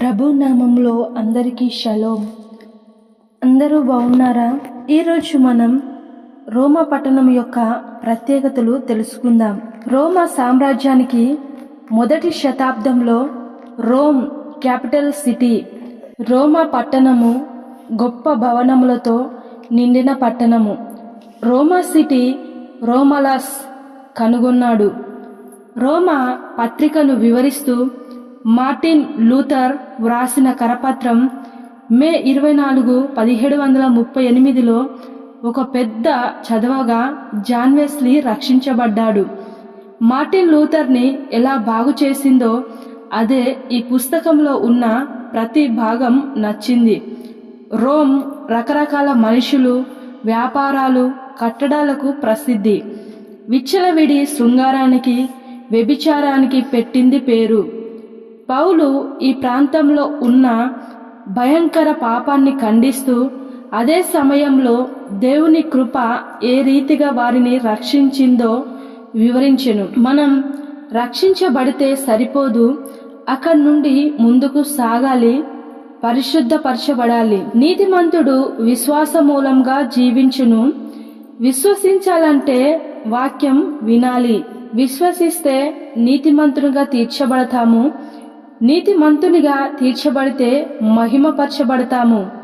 ప్రభు నామంలో అందరికీ షలోం. అందరూ బాగున్నారా? ఈరోజు మనం రోమా పట్టణం యొక్క ప్రత్యేకతలు తెలుసుకుందాం. రోమా సామ్రాజ్యానికి మొదటి శతాబ్దంలో రోమ్ క్యాపిటల్ సిటీ రోమా పట్టణము గొప్ప భవనములతో నిండిన పట్టణము. రోమా సిటీ రోమలాస్ కనుగొన్నాడు. రోమా పత్రికను వివరిస్తూ మార్టిన్ లూథర్ వ్రాసిన కరపత్రం మే ఇరవై నాలుగు పదిహేడు వందల ముప్పై ఎనిమిదిలో ఒక పెద్ద చదవగా జాన్వెస్లీ రక్షించబడ్డాడు. మార్టిన్ లూథర్ని ఎలా బాగు చేసిందో అదే ఈ పుస్తకంలో ఉన్న ప్రతి భాగం నచ్చింది. రోమ్ రకరకాల మనుషులు వ్యాపారాలు కట్టడాలకు ప్రసిద్ధి. విచ్చలవిడి శృంగారానికి వ్యభిచారానికి పెట్టింది పేరు. పౌలు ఈ ప్రాంతంలో ఉన్న భయంకర పాపాన్ని ఖండిస్తూ అదే సమయంలో దేవుని కృప ఏ రీతిగా వారిని రక్షించిందో వివరించెను. మనం రక్షించబడితే సరిపోదు అక్కడి నుండి ముందుకు సాగాలి పరిశుద్ధపరచబడాలి. నీతిమంతుడు విశ్వాస మూలంగా జీవించును. విశ్వసించాలంటే వాక్యం వినాలి. విశ్వసిస్తే నీతిమంతునిగా తీర్చబడతాము. నీతిమంతునిగా తీర్చబడితే మహిమపరచబడతాము.